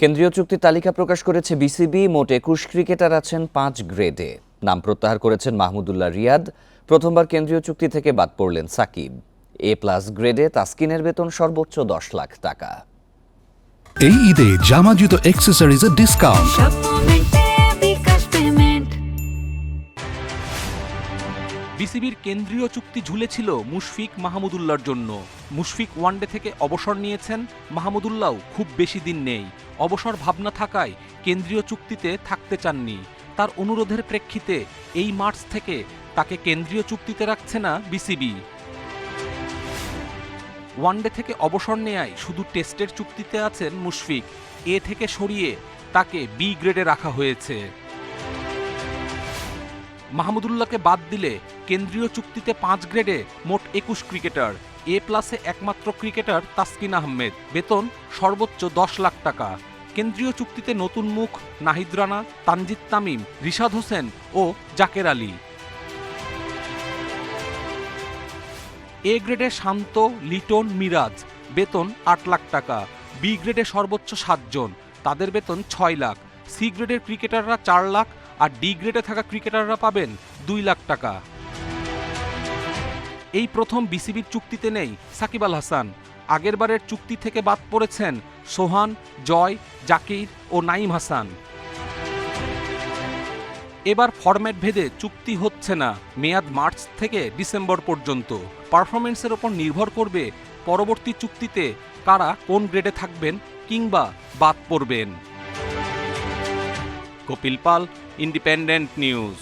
কেন্দ্রীয় চুক্তি তালিকা প্রকাশ করেছে বিসিবি। মোট একুশ ক্রিকেটার আছেন পাঁচ গ্রেডে। নাম প্রত্যাহার করেছেন মাহমুদুল্লাহ রিয়াদ। প্রথমবার কেন্দ্রীয় চুক্তি থেকে বাদ পড়লেন সাকিব। এ প্লাস গ্রেডে তাসকিনের বেতন সর্বোচ্চ দশ লাখ টাকা। এই ঈদে জামা জুতো অ্যাক্সেসরিজের ডিসকাউন্ট বিসিবির কেন্দ্রীয় চুক্তি ঝুলেছিল মুশফিক মাহমুদুল্লার জন্য। মুশফিক ওয়ানডে থেকে অবসর নিয়েছেন মাহমুদুল্লাহ খুব বেশি দিন নেই। অবসর ভাবনা থাকায় কেন্দ্রীয় চুক্তিতে থাকতে চাননি। তার অনুরোধের প্রেক্ষিতে এই মার্চ থেকে তাকে কেন্দ্রীয় চুক্তিতে রাখছে না বিসিবি। ওয়ানডে থেকে অবসর নেয়ায় শুধু টেস্টের চুক্তিতে আছেন মুশফিক। এ থেকে সরিয়ে তাকে বি গ্রেডে রাখা হয়েছে। মাহমুদুল্লাহকে বাদ দিলে কেন্দ্রীয় চুক্তিতে পাঁচ গ্রেডে মোট একুশ ক্রিকেটার। এ প্লাসে একমাত্র ক্রিকেটার তাসকিন আহমেদ। বেতন সর্বোচ্চ দশ লাখ টাকা। কেন্দ্রীয় চুক্তিতে নতুন মুখ নাহিদ রানা, তানজিদ তামিম, রিশাদ হোসেন ও জাকের আলী। এ গ্রেডে শান্ত, লিটন, মিরাজ। বেতন আট লাখ টাকা। বি গ্রেডে সর্বোচ্চ সাতজন তাদের বেতন ছয় লাখ। সি গ্রেডের ক্রিকেটাররা চার লাখ। আর ডি গ্রেডে থাকা ক্রিকেটাররা পাবেন দুই লাখ টাকা। এই প্রথম বিসিবির চুক্তিতে নেই সাকিব আল হাসান। আগেরবারের চুক্তি থেকে বাদ পড়েছেন সোহান, জয়, জাকির ও নাইম হাসান। এবার ফরম্যাট ভেদে চুক্তি হচ্ছে না, মেয়াদ মার্চ থেকে ডিসেম্বর পর্যন্ত। পারফরমেন্সের ওপর নির্ভর করবে পরবর্তী চুক্তিতে কারা কোন গ্রেডে থাকবেন কিংবা বাদ পড়বেন। Kapil Pal, independent news.